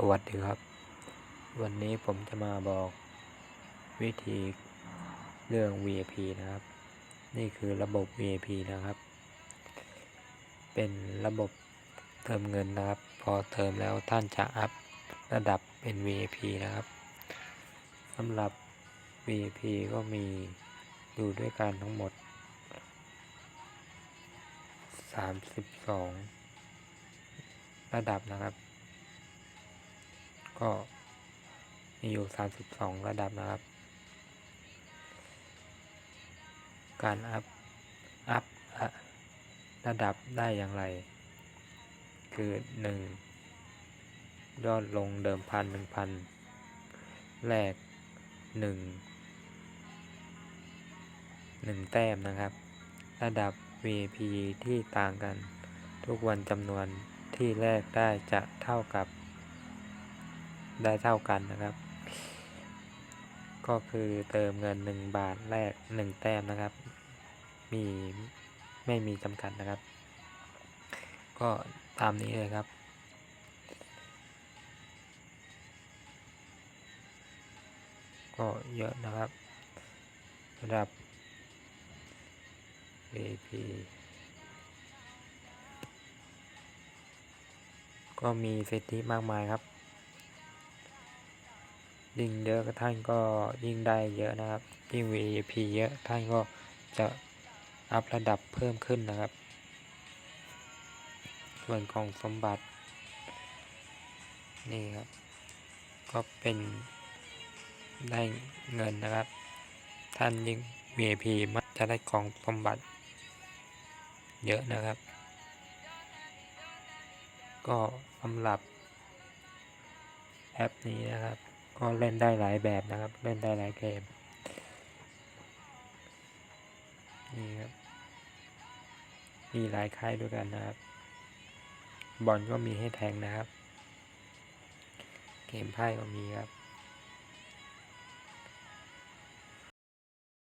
สวัสดีครับ วันนี้ผมจะมาบอกวิธีเรื่อง VIP นะครับ นี่คือระบบ VIP นะครับ เป็นระบบเติมเงินนะครับ พอเติมแล้วท่านจะอัพระดับเป็น VIP นะครับสำหรับ VIP ก็มีอยู่ด้วยกันทั้งหมด 32 ระดับนะครับ ก็มีอยู่ 32 ระดับนะครับ การอัพ อัพระดับได้อย่างไร คือ 1 ยอดลงเดิมพัน1,000แรก 1 1 แต้มนะครับ ระดับ v p ที่ต่างกัน ทุกวันจำนวนที่แรกได้จะเท่ากับ ได้เท่ากันนะครับ ก็คือเติมเงิน 1 บาทแรก 1 แต้มนะครับ มีไม่มีจำกัดนะครับ ก็ตามนี้เลยครับก็เยอะนะครับระดับ VIP ก็มีสิทธิมากมายครับ ยิ่งเยอะท่านก็ยิ่งได้เยอะนะครับ ยิ่ง VIP เยอะท่านก็จะอัพระดับเพิ่มขึ้นนะครับ ส่วนของสมบัติ นี่ครับ ก็เป็นได้เงินนะครับ ท่านยิ่ง VIP มักจะได้กองสมบัติ เยอะนะครับ ก็สำหรับแอปนี้นะครับ ก็เล่นได้หลายแบบนะครับ เล่นได้หลายเกม นี่ครับ มีหลายค่ายด้วยกันนะครับ บอลก็มีให้แทงนะครับ เกมไพ่ก็มีครับ